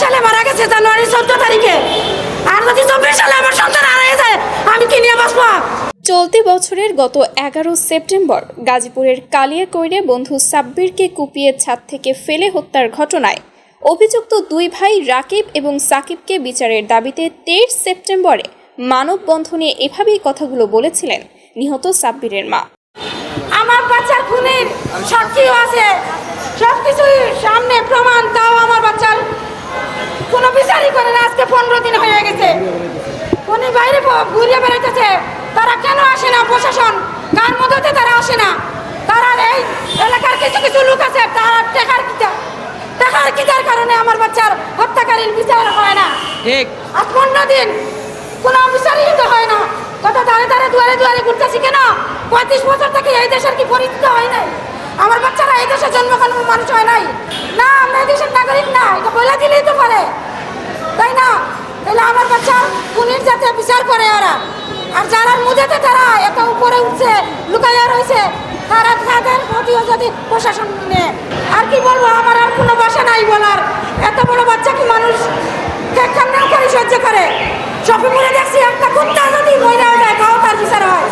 সালে মারা গেছে জানুয়ারি চোদ্দ তারিখে। আর যদি চব্বিশ সালে আমার সন্তান হারিয়ে যায় আমি কি নিয়ে বাঁচবো? চলতি বছরের গত এগারো সেপ্টেম্বর গাজীপুরের কালিয়াকৈরে বন্ধু সাব্বিরকে কুপিয়ে ছাদ থেকে ফেলে হত্যার ঘটনায় অভিযুক্ত দুই ভাই রাকিব এবং সাকিবকে বিচারের দাবিতে তেইশ সেপ্টেম্বরে মানববন্ধনে এভাবেই কথাগুলো বলেছিলেন নিহত সাব্বিরের মা। আমার বাচ্চার খুনের সাক্ষীও আছে। সব কিছুই সামনে প্রমাণ তাও আমার বাচ্চার কোনো বিচারই করে না আজকে পনেরো দিন হয়ে গেছে উনি বাইরে প- ঘুরিয়ে বেড়াইতেছে তারা কেন আসে না প্রশাসন কার মদতে তারা আসে না। তারা এই এলাকার কিছু কিছু লোক আছে তারা টেকার কিতা। টেকার কিতার কারণে আমার বাচ্চার হত্যাকারীর বিচার হয় না। ঠিক। আজ পনেরো দিন কোনো বিচারই তো হয় না। কত দাঁড়ে দাঁড়ে দুয়ারে দুয়ারে ঘুরতেছি কেন? পঁয়ত্রিশ বছর থেকে এই দেশের কি পরিচিত হয় নাই? আমার বাচ্চারা এই দেশে জন্মগ্রহণ মানুষ হয় নাই। না আমরা এই দেশের নাগরিক না এটা বলে দিলেই তো পারে। তাই না? তাহলে আমার বাচ্চার খুনির যাতে বিচার করে ওরা। আর যারা মুজেতে, তারা এত উপরে উঠছে, লুকাইয়া রয়েছে। তারা তাদের প্রতিও যদি প্রশাসন নিয়ে, আর কি বলব, আমার আর কোনো বাসা নাই বলার। এত বড় বাচ্চা কি মানুষ? কেমন করে সহ্য করে? শপিং মলে দেখছি একটা কুত্তা যদি মহিলা যায় তাও তার বিচার হয়।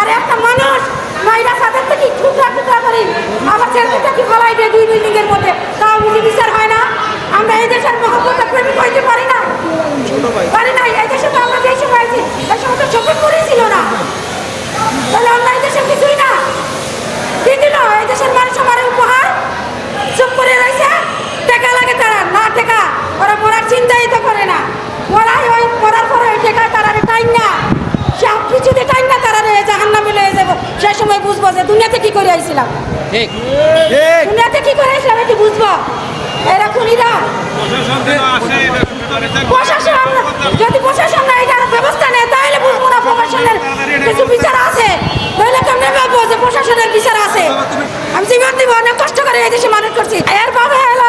আর একটা মানুষ মহিলা সাথে থেকে টুকরা টুকরা করি আমার ছেলেটা কি ফলাই দেয় দুই বিল্ডিং এর মধ্যে তাও বুঝি বিচার হয় না আমরা এই দেশের মহব্বত প্রেমিক হইতে পারি না পারি না এই দেশে তো আমরা যেই সময় আছি এই সময় তো শপিং মলেই ছিল না তাহলে আমরা এই দেশের কিছুই না কি দিল এই দেশের মানুষ আমার উপহার চুপ করে রয়েছে টাকা লাগে তারা না টাকা ওরা মরার চিন্তাই তো করে না মরাই ওই মরার পরে ওই টাকা তারা টাইম না সব কিছুতে টাইম না তারা রয়ে জাহান নামে লয়ে যাব সেই সময় বুঝব যে দুনিয়াতে কি করে আইছিলাম। ঠিক। দুনিয়াতে কি করে আইছিলাম একটু বুঝব? এরা খুনিরা। প্রশাসন যদি প্রশাসন না এটার ব্যবস্থা নেয় তাহলে বুঝব না প্রশাসনের কিছু বিচার আছে। তাহলে কেমনে ভাববো যে প্রশাসনের বিচার আছে? আমি জীবন দিব অনেক কষ্ট করে এই দেশে মানুষ করছি। এর বাবা হলো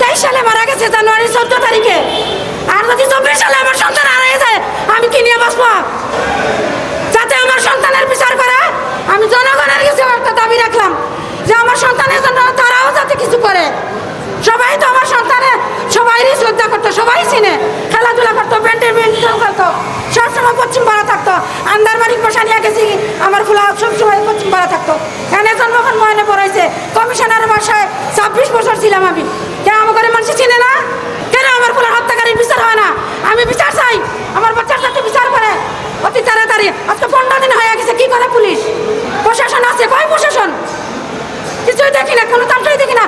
তেইশ সালে মারা গেছে জানুয়ারি চোদ্দ তারিখে। আর যদি চব্বিশ সালে আমার সন্তান হারিয়ে যায় আমি কি নিয়ে বাঁচবো যাতে আমার সন্তানের বিচার করে আমি জনগণের কাছে একটা দাবি রাখলাম যে আমার সন্তানের জন্য তারাও যাতে কিছু করে সবাই তো আমার সন্তানের সবাইরই শ্রদ্ধা করতো সবাই চিনে খেলাধুলা করতো ব্যান্ডের ব্যান্ডেল করতো সবসময় পশ্চিম পাড়া থাকতো আন্দার নিয়ে গেছি, আমার ফুলা সবসময় পশ্চিম থাকতো। এখানে জন্মগ্রহণ ময়নে পড়াইছে। কমিশনারের বাসায় ছাব্বিশ বছর ছিলাম আমি। কেন আমার ঘরে মানুষ চিনে না? কেন আমার ফুলার হত্যাকারীর বিচার হয় না? আমি বিচার চাই। আমার বাচ্চার সাথে বিচার করে। অতি তাড়াতাড়ি। আজকে পনেরো দিন হয়ে গেছে, কি করে পুলিশ? প্রশাসন আছে, কয় প্রশাসন? কিছুই দেখি না, কোনো তামটাই দেখি না।